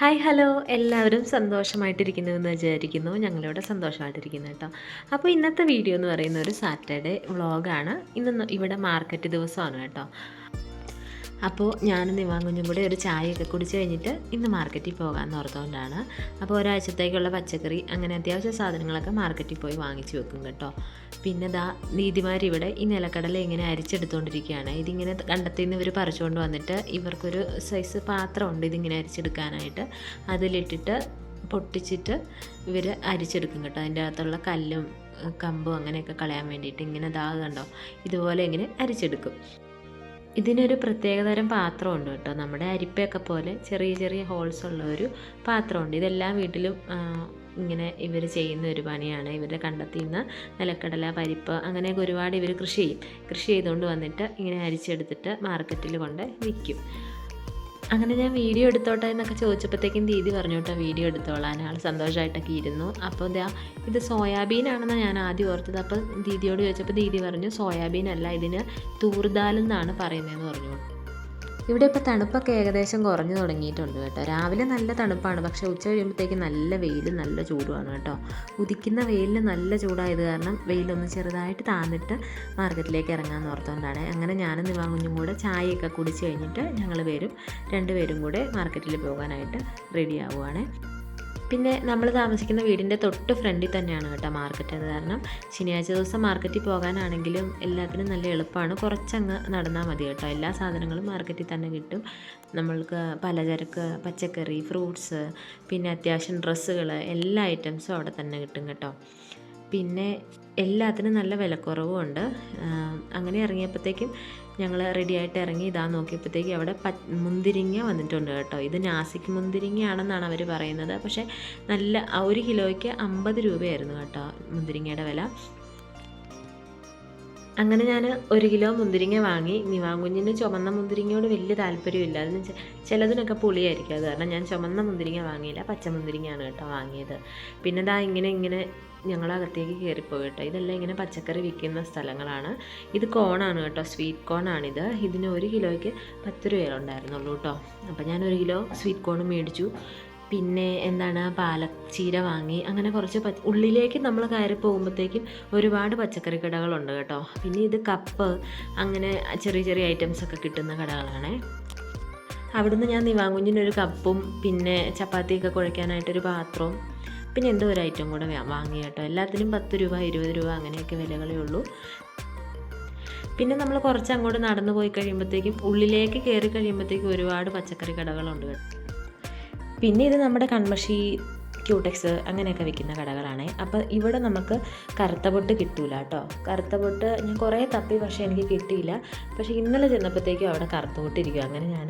Hi hello. എല്ലാവരും സന്തോഷമായിട്ടിരിക്കുന്നു എന്ന് വിചാരിക്കുന്നു. ഞങ്ങളിവിടെ സന്തോഷമായിട്ടിരിക്കുന്നു കേട്ടോ. അപ്പോൾ ഇന്നത്തെ വീഡിയോ എന്ന് പറയുന്ന ഒരു സാറ്റർഡേ വ്ളോഗാണ്. ഇന്ന് ഇവിടെ മാർക്കറ്റ് ദിവസമാണ് കേട്ടോ. അപ്പോൾ ഞാനും നിവാങ്കുഞ്ഞും കൂടെ ഒരു ചായയൊക്കെ കുടിച്ച് കഴിഞ്ഞിട്ട് ഇന്ന് മാർക്കറ്റിൽ പോകാമെന്ന് ഓർത്തുകൊണ്ടാണ് അപ്പോൾ ഒരാഴ്ചത്തേക്കുള്ള പച്ചക്കറി അങ്ങനെ അത്യാവശ്യ സാധനങ്ങളൊക്കെ മാർക്കറ്റിൽ പോയി വാങ്ങിച്ചു വെക്കും കേട്ടോ. പിന്നെ ദാ നീതിമാരിവിടെ ഈ നിലക്കടല ഇങ്ങനെ അരിച്ചെടുത്തുകൊണ്ടിരിക്കുകയാണ് ഇതിങ്ങനെ കണ്ടെത്തി നിന്ന് ഇവർ പറിച്ചുകൊണ്ട് വന്നിട്ട് ഇവർക്കൊരു സൈസ് പാത്രമുണ്ട് ഇതിങ്ങനെ അരിച്ചെടുക്കാനായിട്ട്. അതിലിട്ടിട്ട് പൊട്ടിച്ചിട്ട് ഇവർ അരിച്ചെടുക്കും കേട്ടോ. അതിന്റെ അകത്തുള്ള കല്ലും കമ്പും അങ്ങനെയൊക്കെ കളയാൻ വേണ്ടിയിട്ട് ഇങ്ങനെ ദാ കണ്ടോ? ഇതുപോലെ ഇങ്ങനെ അരിച്ചെടുക്കും. ഇതിനൊരു പ്രത്യേകതരം പാത്രമുണ്ട് കേട്ടോ. നമ്മുടെ അരിപ്പയൊക്കെ പോലെ ചെറിയ ചെറിയ ഹോൾസ് ഉള്ള ഒരു പാത്രമുണ്ട്. ഇതെല്ലാം വീട്ടിലും ഇങ്ങനെ ഇവർ ചെയ്യുന്ന ഒരു പണിയാണ്. ഇവരുടെ കണ്ടെത്തി നിന്ന് നിലക്കടല പരിപ്പ് അങ്ങനെയൊക്കെ ഒരുപാട് ഇവർ കൃഷി ചെയ്യും. കൃഷി ചെയ്തുകൊണ്ട് വന്നിട്ട് ഇങ്ങനെ അരിച്ചെടുത്തിട്ട് മാർക്കറ്റിൽ കൊണ്ട് വിൽക്കും അങ്ങനെ ഞാൻ വീഡിയോ എടുത്തോട്ടെ എന്നൊക്കെ ചോദിച്ചപ്പോഴത്തേക്കും ദീദി പറഞ്ഞു കേട്ടോ വീഡിയോ എടുത്തോളാൻ ആൾ സന്തോഷമായിട്ടൊക്കെ ഇരുന്നു. അപ്പോൾ ഇതാ ഇത് സോയാബീനാണെന്ന് ഞാൻ ആദ്യം ഓർത്തത്. അപ്പോൾ ദീദിയോട് ചോദിച്ചപ്പോൾ ദീദി പറഞ്ഞു സോയാബീൻ അല്ല ഇതിന് തൂർദാൽ എന്നാണ് പറയുന്നതെന്ന് പറഞ്ഞു. ഇവിടെ ഇപ്പോൾ തണുപ്പൊക്കെ ഏകദേശം കുറഞ്ഞു തുടങ്ങിയിട്ടുണ്ട് കേട്ടോ. രാവിലെ നല്ല തണുപ്പാണ് പക്ഷേ ഉച്ച കഴിയുമ്പോഴത്തേക്ക് നല്ല വെയിലും നല്ല ചൂടുമാണ് കേട്ടോ. ഉദിക്കുന്ന വെയിലിന് നല്ല ചൂടായത് കാരണം വെയിലൊന്ന് ചെറുതായിട്ട് താന്നിട്ട് മാർക്കറ്റിലേക്ക് ഇറങ്ങാമെന്ന് ഓർത്തുകൊണ്ടാണ് അങ്ങനെ ഞാനും നിവാങ്കുഞ്ഞും കൂടെ ചായയൊക്കെ കുടിച്ച് കഴിഞ്ഞിട്ട് ഞങ്ങൾ വരും. രണ്ടുപേരും കൂടെ മാർക്കറ്റിൽ പോകാനായിട്ട് റെഡി ആവുകയാണ് പിന്നെ നമ്മൾ താമസിക്കുന്ന വീടിന്റെ തൊട്ട് ഫ്രണ്ടിൽ തന്നെയാണ് കേട്ടോ മാർക്കറ്റ്. അത് കാരണം ശനിയാഴ്ച ദിവസം മാർക്കറ്റിൽ പോകാനാണെങ്കിലും എല്ലാത്തിനും നല്ല എളുപ്പമാണ്. കുറച്ചങ്ങ് നടന്നാൽ മതി കേട്ടോ. എല്ലാ സാധനങ്ങളും മാർക്കറ്റിൽ തന്നെ കിട്ടും. നമ്മൾക്ക് പലചരക്ക് പച്ചക്കറി ഫ്രൂട്ട്സ് പിന്നെ അത്യാവശ്യം ഡ്രസ്സുകൾ എല്ലാ ഐറ്റംസും അവിടെ തന്നെ കിട്ടും കേട്ടോ. പിന്നെ എല്ലാത്തിനും നല്ല വിലക്കുറവുമുണ്ട് അങ്ങനെ ഇറങ്ങിയപ്പോഴത്തേക്കും ഞങ്ങൾ റെഡി ആയിട്ട് ഇറങ്ങി ഇതാ നോക്കിയപ്പോഴത്തേക്കും അവിടെ പ മുന്തിരിങ്ങ വന്നിട്ടുണ്ട് കേട്ടോ. ഇത് നാസിക് മുന്തിരിങ്ങയാണെന്നാണ് അവർ പറയുന്നത്. പക്ഷേ നല്ല ഒരു കിലോയ്ക്ക് അമ്പത് രൂപയായിരുന്നു കേട്ടോ മുന്തിരിങ്ങയുടെ വില. അങ്ങനെ ഞാൻ ഒരു കിലോ മുന്തിരിങ്ങ വാങ്ങി. നിവാങ്കുഞ്ഞിന് ചുമന്ന മുന്തിരിങ്ങയോട് വലിയ താല്പര്യമില്ല. അതെന്ന് വെച്ചാൽ ചിലതിനൊക്കെ പുളിയായിരിക്കും. അത് കാരണം ഞാൻ ചുമന്ന മുന്തിരിങ്ങ വാങ്ങിയില്ല. പച്ച മുന്തിരിങ്ങയാണ് കേട്ടോ വാങ്ങിയത്. പിന്നെ ദാ ഇങ്ങനെ ഇങ്ങനെ ഞങ്ങളകത്തേക്ക് കയറിപ്പോയി കേട്ടോ. ഇതെല്ലാം ഇങ്ങനെ പച്ചക്കറി വിൽക്കുന്ന സ്ഥലങ്ങളാണ്. ഇത് കോണാണ് കേട്ടോ. സ്വീറ്റ് കോണാണിത്. ഇതിന് ഒരു കിലോയ്ക്ക് പത്ത് രൂപയേ ഉണ്ടായിരുന്നുള്ളൂ കേട്ടോ. അപ്പോൾ ഞാൻ ഒരു കിലോ സ്വീറ്റ് കോൺ മേടിച്ചു. പിന്നെ എന്താണ് പാലച്ചീര വാങ്ങി അങ്ങനെ കുറച്ച് പച്ച ഉള്ളിലേക്ക് നമ്മൾ കയറി പോകുമ്പോഴത്തേക്കും ഒരുപാട് പച്ചക്കറി കടകളുണ്ട് കേട്ടോ. പിന്നെ ഇത് കപ്പ് അങ്ങനെ ചെറിയ ചെറിയ ഐറ്റംസ് ഒക്കെ കിട്ടുന്ന കടകളാണേ. അവിടുന്ന് ഞാൻ നിവാങ്കുഞ്ഞിനൊരു കപ്പും പിന്നെ ചപ്പാത്തിയൊക്കെ കുഴയ്ക്കാനായിട്ടൊരു പാത്രവും പിന്നെ എന്തോ ഒരു ഐറ്റം കൂടെ വാങ്ങി കേട്ടോ. എല്ലാത്തിനും പത്ത് രൂപ ഇരുപത് രൂപ അങ്ങനെയൊക്കെ വിലകളേ ഉള്ളൂ. പിന്നെ നമ്മൾ കുറച്ച് അങ്ങോട്ട് നടന്നു പോയി കഴിയുമ്പോഴത്തേക്കും ഉള്ളിലേക്ക് കയറി കഴിയുമ്പോഴത്തേക്കും ഒരുപാട് പച്ചക്കറി കടകളുണ്ട് കേട്ടോ. പിന്നെ ഇത് നമ്മുടെ കൺമഷി ക്യൂടെക്സ് അങ്ങനെയൊക്കെ വിൽക്കുന്ന കടകളാണ്. അപ്പോൾ ഇവിടെ നമുക്ക് കറുത്ത പൊട്ട് കിട്ടൂല കേട്ടോ. കറുത്ത പൊട്ട് ഞാൻ കുറേ തപ്പി പക്ഷേ എനിക്ക് കിട്ടിയില്ല. പക്ഷേ ഇന്നലെ ചെന്നപ്പോഴത്തേക്കും അവിടെ കറുത്ത പൊട്ട് ഇരിക്കും അങ്ങനെ ഞാൻ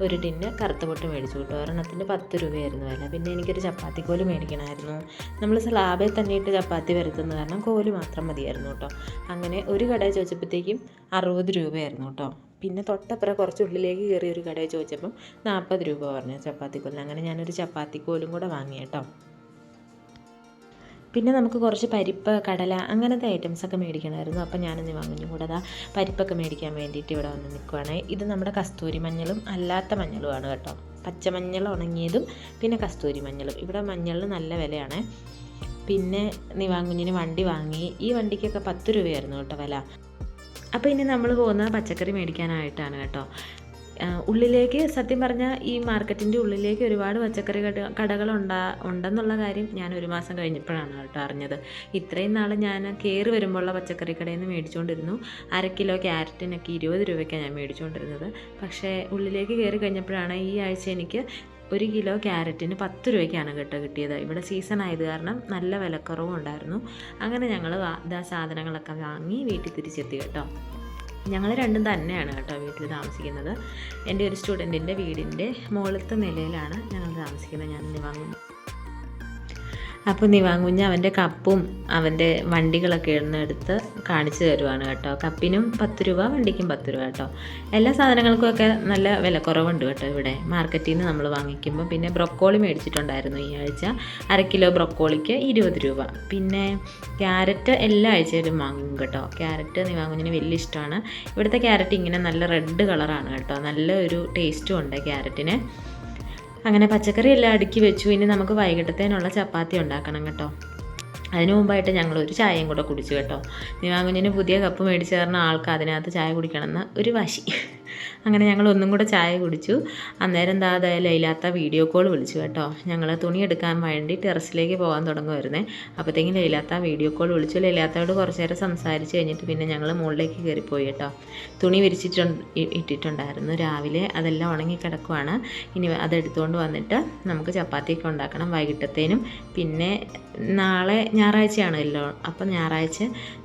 ഒരു ടിന്ന് കറുത്ത പൊട്ട് മേടിച്ചു കേട്ടോ. ഒരെണ്ണത്തിന് പത്ത് രൂപയായിരുന്നു വില. പിന്നെ എനിക്കൊരു ചപ്പാത്തി കോൽ മേടിക്കണമായിരുന്നു. നമ്മൾ സ്ലാബിൽ തന്നെ ഇട്ട് ചപ്പാത്തി വരുത്തുന്ന കാരണം കോൽ മാത്രം മതിയായിരുന്നു കേട്ടോ. അങ്ങനെ ഒരു കടയിൽ ചോദിച്ചപ്പോഴത്തേക്കും അറുപത് രൂപയായിരുന്നു കേട്ടോ. പിന്നെ തൊട്ടപ്പുറം കുറച്ച് ഉള്ളിലേക്ക് കയറി ഒരു കടയിൽ ചോദിച്ചപ്പം നാൽപ്പത് രൂപ പറഞ്ഞു ചപ്പാത്തിക്കോലിന് അങ്ങനെ ഞാനൊരു ചപ്പാത്തിക്കോലും കൂടെ വാങ്ങി കേട്ടോ. പിന്നെ നമുക്ക് കുറച്ച് പരിപ്പ് കടല അങ്ങനത്തെ ഐറ്റംസ് ഒക്കെ മേടിക്കണമായിരുന്നു. അപ്പം ഞാനൊന്ന് വാങ്ങുന്നു. കൂടെ അതാ പരിപ്പൊക്കെ മേടിക്കാൻ വേണ്ടിയിട്ട് ഇവിടെ വന്ന് നിൽക്കുവാണ്. ഇത് നമ്മുടെ കസ്തൂരി മഞ്ഞളും അല്ലാത്ത മഞ്ഞളുമാണ് കേട്ടോ. പച്ചമഞ്ഞൾ ഉണങ്ങിയതും പിന്നെ കസ്തൂരി മഞ്ഞളും. ഇവിടെ മഞ്ഞളിന് നല്ല വിലയാണ്. പിന്നെ നിവാങ്കുഞ്ഞിന് വണ്ടി വാങ്ങി. ഈ വണ്ടിക്കൊക്കെ പത്ത് രൂപയായിരുന്നു കേട്ടോ വില. അപ്പോൾ ഇനി നമ്മൾ പോകുന്നത് പച്ചക്കറി മേടിക്കാനായിട്ടാണ് കേട്ടോ. ഉള്ളിലേക്ക് സത്യം പറഞ്ഞാൽ ഈ മാർക്കറ്റിന്റെ ഉള്ളിലേക്ക് ഒരുപാട് പച്ചക്കറി കട കടകളുണ്ടാ ഉണ്ടെന്നുള്ള കാര്യം ഞാൻ ഒരു മാസം കഴിഞ്ഞപ്പോഴാണ് കേട്ടോ അറിഞ്ഞത്. ഇത്രയും നാൾ ഞാൻ കയറി വരുമ്പോഴുള്ള പച്ചക്കറി കടയിൽ നിന്ന് മേടിച്ചുകൊണ്ടിരുന്നു അര കിലോ ക്യാരറ്റിനൊക്കെ ഇരുപത് രൂപയ്ക്കാണ് ഞാൻ മേടിച്ചുകൊണ്ടിരുന്നത് പക്ഷേ ഉള്ളിലേക്ക് കയറി കഴിഞ്ഞപ്പോഴാണ് ഈ ആഴ്ച എനിക്ക് ഒരു കിലോ ക്യാരറ്റിന് പത്ത് രൂപയ്ക്കാണ് കേട്ടോ കിട്ടിയത്. ഇവിടെ സീസൺ ആയത് കാരണം നല്ല വിലക്കുറവും ഉണ്ടായിരുന്നു. അങ്ങനെ ഞങ്ങൾ ഇതാ സാധനങ്ങളൊക്കെ വാങ്ങി വീട്ടിൽ തിരിച്ചെത്തി കേട്ടോ. ഞങ്ങൾ രണ്ടും തന്നെയാണ് കേട്ടോ വീട്ടിൽ താമസിക്കുന്നത്. എന്റെ ഒരു സ്റ്റുഡന്റിന്റെ വീടിന്റെ മുകളിലത്തെ നിലയിലാണ് ഞങ്ങൾ താമസിക്കുന്നത്. ഞാൻ നിവാങ്ങുന്നു അപ്പോൾ നിവാങ്കുഞ്ഞ് അവന്റെ കപ്പും അവന്റെ വണ്ടികളൊക്കെ ഇടുന്ന എടുത്ത് കാണിച്ചു തരുവാണ് കേട്ടോ. കപ്പിനും പത്ത് രൂപ വണ്ടിക്കും പത്ത് രൂപ കേട്ടോ. എല്ലാ സാധനങ്ങൾക്കും ഒക്കെ നല്ല വിലക്കുറവുണ്ട് കേട്ടോ ഇവിടെ. മാർക്കറ്റിൽ നിന്ന് നമ്മൾ വാങ്ങിക്കുമ്പോൾ പിന്നെ ബ്രൊക്കോളി മേടിച്ചിട്ടുണ്ടായിരുന്നു ഈ ആഴ്ച. അര കിലോ ബ്രൊക്കോളിക്ക് ഇരുപത് രൂപ. പിന്നെ ക്യാരറ്റ് എല്ലാ ആഴ്ചയിലും വാങ്ങും കേട്ടോ. ക്യാരറ്റ് നിവാങ്കുഞ്ഞിന് വലിയ ഇഷ്ടമാണ്. ഇവിടുത്തെ ക്യാരറ്റ് ഇങ്ങനെ നല്ല റെഡ് കളറാണ് കേട്ടോ. നല്ല ഒരു ടേസ്റ്റും ഉണ്ട് ക്യാരറ്റിന്. അങ്ങനെ പച്ചക്കറി എല്ലാം അടുക്കി വെച്ചു. ഇനി നമുക്ക് വൈകിട്ടത്തേനുള്ള ചപ്പാത്തി ഉണ്ടാക്കണം കേട്ടോ. അതിനു മുമ്പായിട്ട് ഞങ്ങൾ ഒരു ചായയും കൂടെ കുടിച്ചു കേട്ടോ. നിവാങ്കുഞ്ഞിന് പുതിയ കപ്പ് മേടിച്ച് തരുന്ന ആൾക്ക് അതിനകത്ത് ചായ കുടിക്കണമെന്ന് ഒരു വാശി. അങ്ങനെ ഞങ്ങൾ ഒന്നും കൂടെ ചായ കുടിച്ചു. അന്നേരം എന്താ ലൈലാത്ത വീഡിയോ കോൾ വിളിച്ചു കേട്ടോ. ഞങ്ങൾ തുണി എടുക്കാൻ വേണ്ടി ടെറസിലേക്ക് പോകാൻ തുടങ്ങുമായിരുന്നേ അപ്പോഴത്തേക്കും ലൈലാത്ത വീഡിയോ കോൾ വിളിച്ചു. ലൈലാത്തയോട് കുറച്ച് നേരം സംസാരിച്ച് കഴിഞ്ഞിട്ട് പിന്നെ ഞങ്ങൾ മുകളിലേക്ക് കയറിപ്പോയി കേട്ടോ. തുണി വിരിച്ചിട്ടുണ്ട് ഇട്ടിട്ടുണ്ടായിരുന്നു. രാവിലെ അതെല്ലാം ഉണങ്ങി കിടക്കുവാണ്. ഇനി അതെടുത്തുകൊണ്ട് വന്നിട്ട് നമുക്ക് ചപ്പാത്തിയൊക്കെ ഉണ്ടാക്കണം വൈകിട്ടത്തേനും. പിന്നെ നാളെ ഞായറാഴ്ചയാണല്ലോ അപ്പം ഞായറാഴ്ച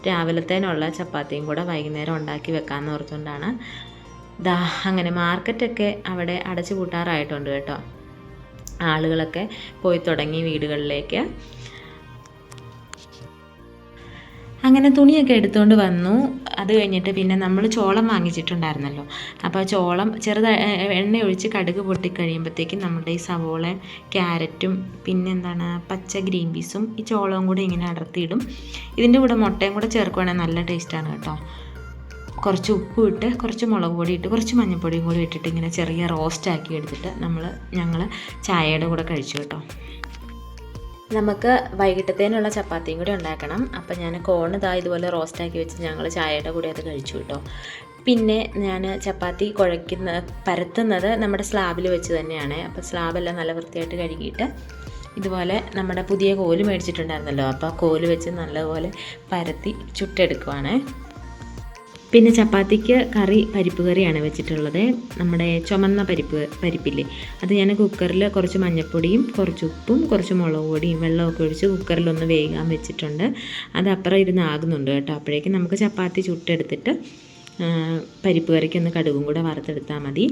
രാവിലത്തേനുള്ള ചപ്പാത്തിയും കൂടെ വൈകുന്നേരം ഉണ്ടാക്കി വെക്കാമെന്ന് ഓർത്തുകൊണ്ടാണ്. ദാ അങ്ങനെ മാർക്കറ്റൊക്കെ അവിടെ അടച്ചു പൂട്ടാറായിട്ടുണ്ട് കേട്ടോ. ആളുകളൊക്കെ പോയി തുടങ്ങി വീടുകളിലേക്ക്. അങ്ങനെ തുണിയൊക്കെ എടുത്തുകൊണ്ട് വന്നു. അത് കഴിഞ്ഞിട്ട് പിന്നെ നമ്മൾ ചോളം വാങ്ങിച്ചിട്ടുണ്ടായിരുന്നല്ലോ. അപ്പോൾ ചോളം ചെറുതായി എണ്ണ ഒഴിച്ച് കടുക് പൊട്ടിക്കഴിയുമ്പോഴത്തേക്കും നമ്മുടെ ഈ സവോള ക്യാരറ്റും പിന്നെ എന്താണ് പച്ച ഗ്രീൻ പീസും ഈ ചോളവും കൂടി ഇങ്ങനെ അടർത്തിയിടും. ഇതിന്റെ കൂടെ മുട്ടയും കൂടെ ചേർക്കുവാണെങ്കിൽ നല്ല ടേസ്റ്റാണ് കേട്ടോ. കുറച്ച് ഉപ്പ് ഇട്ട് കുറച്ച് മുളക് പൊടി ഇട്ട് കുറച്ച് മഞ്ഞൾപ്പൊടിയും കൂടി ഇട്ടിട്ട് ഇങ്ങനെ ചെറിയ റോസ്റ്റാക്കി എടുത്തിട്ട് നമ്മൾ ഞങ്ങൾ ചായയുടെ കൂടെ കഴിച്ചു കേട്ടോ. നമുക്ക് വൈകിട്ടത്തേനുള്ള ചപ്പാത്തിയും കൂടി ഉണ്ടാക്കണം. അപ്പം ഞാൻ കോൺ ഇതാ ഇതുപോലെ റോസ്റ്റാക്കി വെച്ച് ഞങ്ങൾ ചായയുടെ കൂടെ അത് കഴിച്ചു കേട്ടോ. പിന്നെ ഞാൻ ചപ്പാത്തി കുഴയ്ക്കുന്ന പരത്തുന്നത് നമ്മുടെ സ്ലാബിൽ വെച്ച് തന്നെയാണ്. അപ്പോൾ സ്ലാബെല്ലാം നല്ല വൃത്തിയായിട്ട് കഴുകിയിട്ട് ഇതുപോലെ നമ്മുടെ പുതിയ കോൽ മേടിച്ചിട്ടുണ്ടായിരുന്നല്ലോ. അപ്പോൾ കോൽ വെച്ച് നല്ലപോലെ പരത്തി ചുട്ടെടുക്കുവാണേ. പിന്നെ ചപ്പാത്തിക്ക് കറി പരിപ്പ് കറിയാണ് വെച്ചിട്ടുള്ളത്. നമ്മുടെ ചുമന്ന പരിപ്പ് പരിപ്പില്ലേ? അത് ഞാൻ കുക്കറിൽ കുറച്ച് മഞ്ഞൾപ്പൊടിയും കുറച്ച് ഉപ്പും കുറച്ച് മുളക് പൊടിയും വെള്ളമൊക്കെ ഒഴിച്ച് കുക്കറിലൊന്ന് വേകാൻ വെച്ചിട്ടുണ്ട്. അത് അപ്പുറം ഇരുന്ന് ആകുന്നുണ്ട് കേട്ടോ. അപ്പോഴേക്കും നമുക്ക് ചപ്പാത്തി ചുട്ടെടുത്തിട്ട് പരിപ്പ് കറിക്കൊന്ന് കടുകും കൂടെ വറുത്തെടുത്താൽ മതി.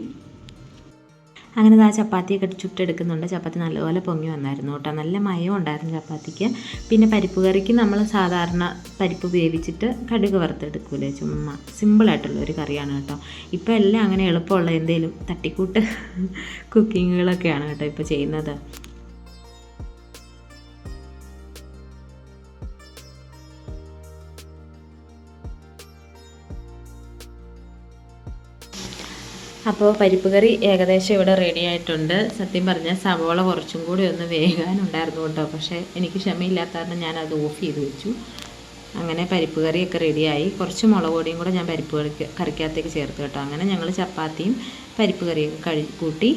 അങ്ങനെ ആ ചപ്പാത്തിയൊക്കെ ചുട്ടെടുക്കുന്നുണ്ട്. ചപ്പാത്തി നല്ലപോലെ പൊങ്ങി വന്നായിരുന്നു കേട്ടോ. നല്ല മയം ഉണ്ടായിരുന്നു ചപ്പാത്തിക്ക്. പിന്നെ പരിപ്പ് കറിക്ക് നമ്മൾ സാധാരണ പരിപ്പ് വേവിച്ചിട്ട് കടുക് വറുത്തെടുക്കൂലേ? ചുമ്മാ സിമ്പിളായിട്ടുള്ള ഒരു കറിയാണ് കേട്ടോ. ഇപ്പോൾ എല്ലാം അങ്ങനെ എളുപ്പമുള്ള എന്തെങ്കിലും തട്ടിക്കൂട്ട് കുക്കിങ്ങുകളൊക്കെയാണ് കേട്ടോ ഇപ്പോൾ ചെയ്യുന്നത്. അപ്പോൾ പരിപ്പ് കറി ഏകദേശം ഇവിടെ റെഡി ആയിട്ടുണ്ട്. സത്യം പറഞ്ഞാൽ സവോള കുറച്ചും കൂടി ഒന്ന് വേകാനുണ്ടായിരുന്നു കേട്ടോ. പക്ഷേ എനിക്ക് ക്ഷമയില്ലാത്ത കാരണം ഞാൻ അത് ഓഫ് ചെയ്ത് വെച്ചു. അങ്ങനെ പരിപ്പ് കറിയൊക്കെ റെഡിയായി കുറച്ച് മുളക് പൊടിയും കൂടെ ഞാൻ പരിപ്പ് കറിക്ക് കറിക്കകത്തേക്ക് ചേർത്ത് കേട്ടോ. അങ്ങനെ ഞങ്ങൾ ചപ്പാത്തിയും പരിപ്പ് കറിയും കഴി കൂട്ടി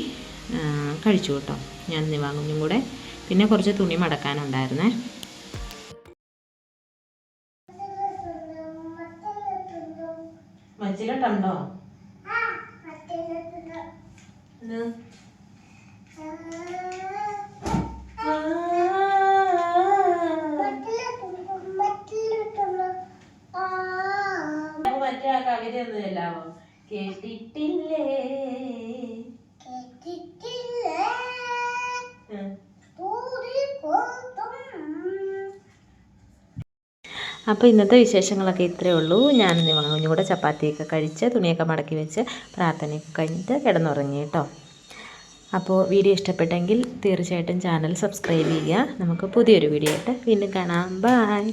കഴിച്ചു കേട്ടോ. ഞാൻ നിവാങ്ങുഞ്ഞും കൂടെ. പിന്നെ കുറച്ച് തുണി മടക്കാനുണ്ടായിരുന്നേ. മച്ചിലോട്ടുണ്ടോ മറ്റേ ആ കവിത ഒന്നും കേട്ടിട്ടില്ലേ കേട്ടിട്ടില്ലേ? അപ്പോൾ ഇന്നത്തെ വിശേഷങ്ങളൊക്കെ ഇത്രയേ ഉള്ളൂ. ഞാൻ കുഞ്ഞും കൂടെ ചപ്പാത്തിയൊക്കെ കഴിച്ച് തുണിയൊക്കെ മടക്കി വെച്ച് പ്രാർത്ഥനയൊക്കെ കഴിഞ്ഞിട്ട് കിടന്നുറങ്ങി കേട്ടോ. അപ്പോൾ വീഡിയോ ഇഷ്ടപ്പെട്ടെങ്കിൽ തീർച്ചയായിട്ടും ചാനൽ സബ്സ്ക്രൈബ് ചെയ്യുക. നമുക്ക് പുതിയൊരു വീഡിയോ ആയിട്ട് വീണ്ടും കാണാം. ബായ്